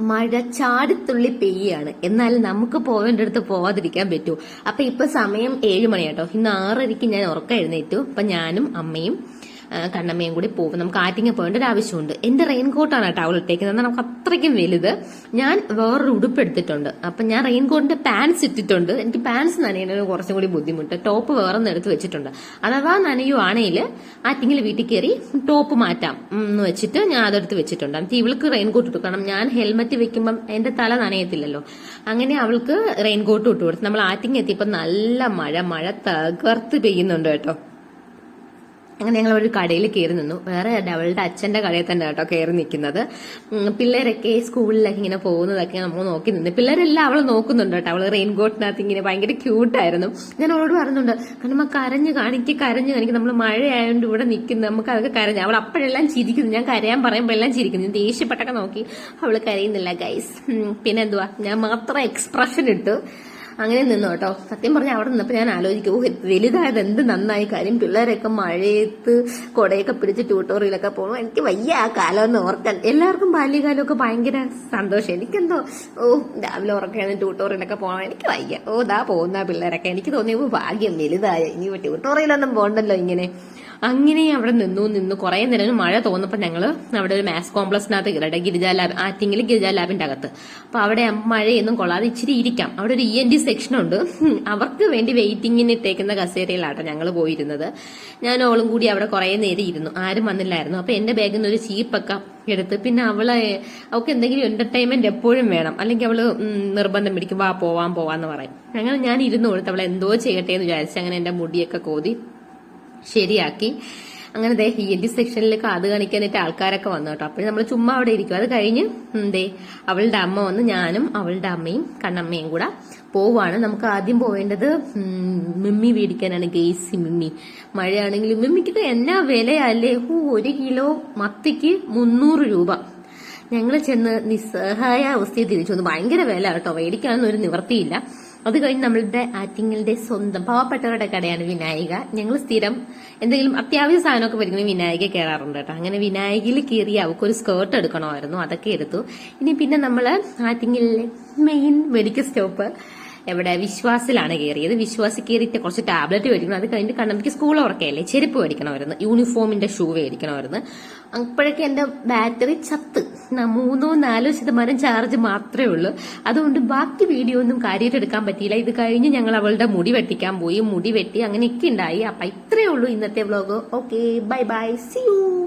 മഴ ചാടിത്തുള്ളി പെയ്യാണ്. എന്നാൽ നമുക്ക് പോവേണ്ട അടുത്ത് പോവാതിരിക്കാൻ പറ്റൂ. അപ്പൊ ഇപ്പൊ സമയം ഏഴ് മണിയാട്ടോ ഇന്ന് ആറരയ്ക്ക് ഞാൻ ഉറക്കം എഴുന്നേറ്റു. അപ്പൊ ഞാനും അമ്മയും കണ്ണമ്മയും കൂടി പോകും. നമുക്ക് ആറ്റിങ്ങ പോകേണ്ട ഒരു ആവശ്യമുണ്ട്. എന്റെ റെയിൻകോട്ടാണ് കേട്ടോ അവൾ ഇട്ടേക്കുന്നത്? നമുക്ക് അത്രയ്ക്കും വലുത്. ഞാൻ വേറൊരു ഉടുപ്പ് എടുത്തിട്ടുണ്ട്. അപ്പൊ ഞാൻ റെയിൻകോട്ടിന്റെ പാൻസ് ഇട്ടിട്ടുണ്ട്. എനിക്ക് പാൻസ് നനയുന്നതിന് കുറച്ചും കൂടി ബുദ്ധിമുട്ട്. ടോപ്പ് വേറെ എടുത്ത് വെച്ചിട്ടുണ്ട്. അഥവാ നനയുവാണെങ്കിൽ ആറ്റിങ്ങിൽ വീട്ടിൽ കയറി ടോപ്പ് മാറ്റാം. എന്ന് വെച്ചിട്ട് ഞാൻ അതെടുത്ത് വെച്ചിട്ടുണ്ട്. എന്നിട്ട് ഇവൾക്ക് റെയിൻകോട്ട് ഇട്ടു. കാരണം ഞാൻ ഹെൽമറ്റ് വെക്കുമ്പം എന്റെ തല നനയത്തില്ലല്ലോ. അങ്ങനെ അവൾക്ക് റെയിൻകോട്ട് ഇട്ടു കൊടുത്തു. നമ്മൾ ആറ്റിങ് എത്തിയപ്പോൾ നല്ല മഴ. മഴ തകർത്ത് പെയ്യുന്നുണ്ട് കേട്ടോ. അങ്ങനെ ഞങ്ങൾ ഒരു കടയിൽ കയറി നിന്നു. വേറെ അവളുടെ അച്ഛന്റെ കടയിൽ തന്നെ കേട്ടോ കയറി നിൽക്കുന്നത്. പിള്ളേരൊക്കെ സ്കൂളിലൊക്കെ ഇങ്ങനെ പോകുന്നതൊക്കെ നമ്മൾ നോക്കി നിന്ന്. പിള്ളേരെല്ലാം അവൾ നോക്കുന്നുണ്ട് കേട്ടോ. അവൾ റെയിൻകോട്ടിനകത്ത് ഇങ്ങനെ ഭയങ്കര ക്യൂട്ടായിരുന്നു. ഞാൻ അവളോട് പറഞ്ഞുണ്ട് കാരണം കരഞ്ഞ് കാണിക്ക് കരഞ്ഞ് കാണിക്ക്. നമ്മൾ മഴയായതുകൊണ്ട് ഇവിടെ നിൽക്കുന്നു. നമുക്ക് അതൊക്കെ കരഞ്ഞു. അവൾ അപ്പോഴെല്ലാം ചിരിക്കുന്നു. ഞാൻ കരയാൻ പറയുമ്പോൾ എല്ലാം ചിരിക്കുന്നു. ദേഷ്യപ്പെട്ടൊക്കെ നോക്കി. അവൾ കരയുന്നില്ല ഗൈസ് പിന്നെ എന്തുവാ? ഞാൻ മാത്രം എക്സ്പ്രഷൻ ഇട്ടു. അങ്ങനെ നിന്നു കേട്ടോ സത്യം പറഞ്ഞാൽ അവിടെ നിന്നപ്പോൾ ഞാൻ ആലോചിക്കും ഓ വലുതായത് എന്ത് നന്നായി. കാര്യം പിള്ളേരൊക്കെ മഴയത്ത് കൊടയൊക്കെ പിടിച്ച് ട്യൂട്ടോറിയലൊക്കെ പോകണം എനിക്ക് വയ്യ ആ കാലം എന്ന് ഓർക്കാൻ. എല്ലാവർക്കും ബാല്യകാലമൊക്കെ ഭയങ്കര സന്തോഷം. എനിക്കെന്തോ ഓ രാവിലെ ഉറക്കാണ് ട്യൂട്ടോറിയലൊക്കെ പോകണം എനിക്ക് വയ്യ. ഓ ദാ പോകുന്ന പിള്ളേരൊക്കെ. എനിക്ക് തോന്നിയപ്പോൾ ഭാഗ്യം വലുതായ. ഇനി ട്യൂട്ടോറിയലൊന്നും പോകണ്ടല്ലോ ഇങ്ങനെ. അങ്ങനെ അവിടെ നിന്നു നിന്ന്. കുറെ നേരം മഴ തോന്നപ്പോൾ ഞങ്ങൾ അവിടെ ഒരു മാത്സ് കോംപ്ലക്സിനകത്ത് കയറട്ടെ ഗിരിജാ ലാബ് ആറ്റിങ്ങിൽ ഗിരിജാ ലാബിന്റെ അകത്ത്. അപ്പൊ അവിടെ മഴയൊന്നും കൊള്ളാതെ ഇച്ചിരി ഇരിക്കാം. അവിടെ ഒരു ഇ എൻ ഡി സെക്ഷൻ ഉണ്ട്. അവർക്ക് വേണ്ടി വെയിറ്റിങ്ങിന് ഇട്ടേക്കുന്ന കസേരയിലാട്ടോ ഞങ്ങൾ പോയിരുന്നത്. ഞാൻ ഓളും കൂടി അവിടെ കുറെ നേരം ഇരുന്നു. ആരും വന്നില്ലായിരുന്നു. അപ്പൊ എന്റെ ബാഗിൽ നിന്ന് ഒരു ചീപ്പൊക്കെ എടുത്ത് പിന്നെ അവളെ അവൾക്ക് എന്തെങ്കിലും എന്റർടൈൻമെന്റ് എപ്പോഴും വേണം. അല്ലെങ്കിൽ അവൾ നിർബന്ധം പിടിക്കും വാ പോവാൻ പോവാന്ന് പറയും. അങ്ങനെ ഞാൻ ഇരുന്നു കൊടുത്ത് അവളെ എന്തോ ചെയ്യട്ടെ എന്ന് വിചാരിച്ച് അങ്ങനെ എന്റെ മുടിയൊക്കെ കോതി ശരിയാക്കി. അങ്ങനെ ദേ ഇ എൻ സെക്ഷനിലേക്ക് അത് കാണിക്കാനായിട്ട് ആൾക്കാരൊക്കെ വന്നു കേട്ടോ. അപ്പോൾ നമ്മൾ ചുമ്മാ അവിടെ ഇരിക്കും. അത് കഴിഞ്ഞ് എന്തേ അവളുടെ അമ്മ വന്ന് ഞാനും അവളുടെ അമ്മയും കണ്ണമ്മയും കൂടെ പോവാണ്. നമുക്ക് ആദ്യം പോവേണ്ടത് മിമ്മി മേടിക്കാനാണ് ഗെയ്സി മിമ്മി. മഴയാണെങ്കിലും മിമ്മിക്ക് എന്നാ വിലയല്ലേ? ഓ ഒരു കിലോ മത്തിക്ക് മുന്നൂറ് രൂപ. ഞങ്ങൾ ചെന്ന് നിസ്സഹായ അവസ്ഥയിൽ തിരിച്ചു വന്നു. ഭയങ്കര വില കേട്ടോ. മേടിക്കാനൊന്നും ഒരു നിവർത്തിയില്ല അത് കഴിഞ്ഞ് നമ്മളുടെ ആറ്റിങ്ങലിന്റെ സ്വന്തം പാവപ്പെട്ടവരുടെ കടയാണ് വിനായിക. ഞങ്ങൾ സ്ഥിരം എന്തെങ്കിലും അത്യാവശ്യ സാധനമൊക്കെ വരുന്ന വിനായിക കയറാറുണ്ട് കേട്ടോ. അങ്ങനെ വിനായകയിൽ കയറി അവൾക്കൊരു സ്കേർട്ട് എടുക്കണമായിരുന്നു. അതൊക്കെ എടുത്തു. ഇനി പിന്നെ നമ്മൾ ആറ്റിങ്ങലിലെ മെയിൻ മെഡിക്കൽ സ്റ്റോപ്പ് എവിടെ വിശ്വാസിലാണ് കയറിയത്. വിശ്വാസി കയറിയിട്ട് കുറച്ച് ടാബ്ലറ്റ് മേടിക്കണം. അത് കഴിഞ്ഞിട്ട് കണ്ണമ്പിക്ക് സ്കൂൾ ഉറക്കയല്ലേ? ചെരുപ്പ് മേടിക്കണമായിരുന്നു. യൂണിഫോമിന്റെ ഷൂ മേടിക്കണമായിരുന്നു. അപ്പോഴൊക്കെ എന്റെ ബാറ്ററി ചത്ത്. മൂന്നോ നാലോ ശതമാനം ചാർജ് മാത്രമേ ഉള്ളൂ. അതുകൊണ്ട് ബാക്കി വീഡിയോ ഒന്നും കാര്യമായിട്ട് എടുക്കാൻ പറ്റിയില്ല. ഇത് കഴിഞ്ഞ് ഞങ്ങൾ അവളുടെ മുടി വെട്ടിക്കാൻ പോയി. മുടി വെട്ടി അങ്ങനെയൊക്കെ ഉണ്ടായി. അപ്പൊ ഇത്രയേ ഉള്ളൂ ഇന്നത്തെ vlog okay bye bye see you